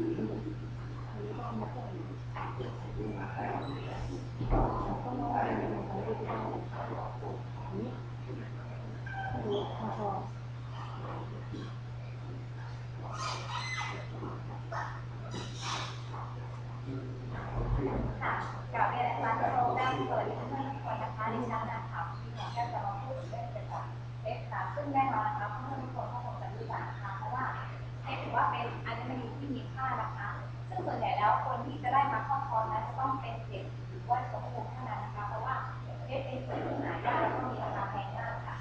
ค่ะกับเรียนอาจารย์โรงแรมเปิดให้เพื่อนทุกคนคะดิฉันนะคะที่ผมก็จะมาพูดถึงเรื่องเกี่ยวกับเอ็กซ์ค่ะซึ่งแน่นอ ส่วนใหญ่แล้วคนที่จะได้มาเข้าคอร์สนั้นจะต้องเป็นเด็กหรือว่าสมบูรณ์เท่านั้นนะคะเพราะว่าเอ็กเป็นส่วนที่หายากแล้วก็มีราคาแพงมากค่ะ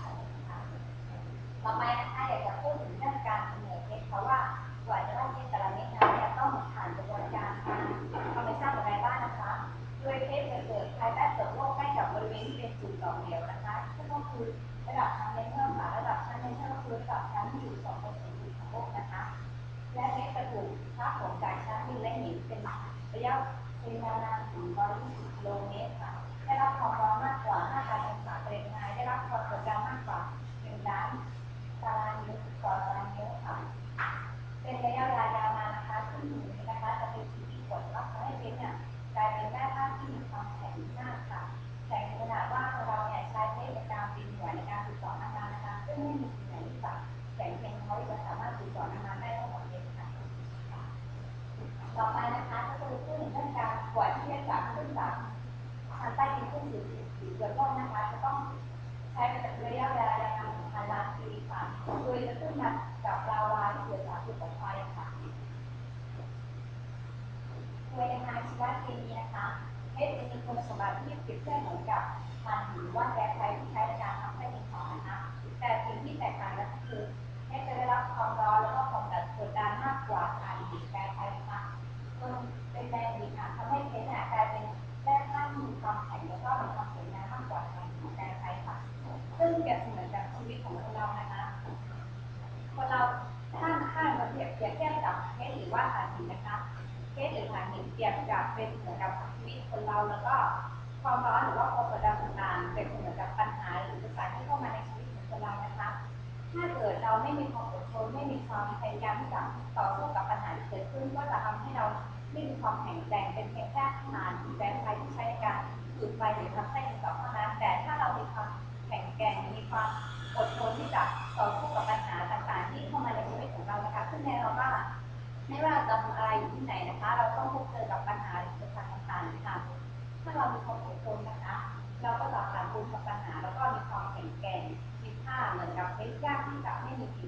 ต่อไปนะคะอยากจะพูดถึงเรื่องการเสนอเพชรเพราะว่ากว่าจะได้เพชรแต่ละเม็ดนั้นเนี่ยต้องผ่านกระบวนการการทำไม่ทราบอะไรบ้างนะคะโดยเพชรจะเกิดภายใต้เปลือกโลกใกล้กับบริเวณที่เป็นจุดหล่อเหลวนะคะซึ่งก็คือระดับชั้นเลเยอร์ค่ะระดับชั้นเลเยอร์ก็คือระดับชั้นที่อยู่สอง encarnação. Então, ต่อไปนะคะก็คือพูดถึงเรื่องการกว่าที่จะจากขึ้นจากทางใต้ดินขึ้นสู่สู่เปลือกโลกนะคะ จะต้องใช้เป็นระยะเวลายาวนานถึงพันล้านปีค่ะโดยจะขึ้นมากับลาวาที่เกิดจากภูเขาไฟค่ะโดยในทางชีวเคมีนะคะเพชรจะมีคุณสมบัติที่เปรียบเทียบเหมือนกับถ่านหินว่าแก๊สไฟที่ใช้ในการทำให้ดินเผานะคะแต่สิ่งที่แตกต่างกันก็คือ รียบกับเป็นเหมือนกับชีวิตคนเราแล้วก็ความร้อนหรือว่าความกดดันต่างๆเป็นเหมือนกับปัญหาหรืออุปสรรคที่เข้ามาในชีวิตของคนเรานะคะ ถ้าเกิดเราไม่มีความอดทนไม่มีความพยายามที่จะต่อสู้กับปัญหาที่เกิดขึ้นก็จะทำให้เราไม่มีความแข็งแกร่งเป็นเพียงแค่ทานหรือแรงไฟที่ใช้ในการจุดไฟหรือทำให้ดินต่อเท่านั้นแต่ถ้าเรามีความแข็งแกร่งมีความอดทนที่จะต่อสู้กับปัญหาต่างๆ ที่เข้ามาในชีวิตของเรานะคะ ซึ่งแน่นอนว่าไม่ว่าเราจะทำอะไรอยู่ที่ไหนนะคะ เรา เรามีความอดทนนะคะ เราก็จะผ่านพ้นกับปัญหา แล้วก็มีความแข็งแกร่งมีค่าเหมือนกับเพชรยากที่จะไม่มีสิ่ง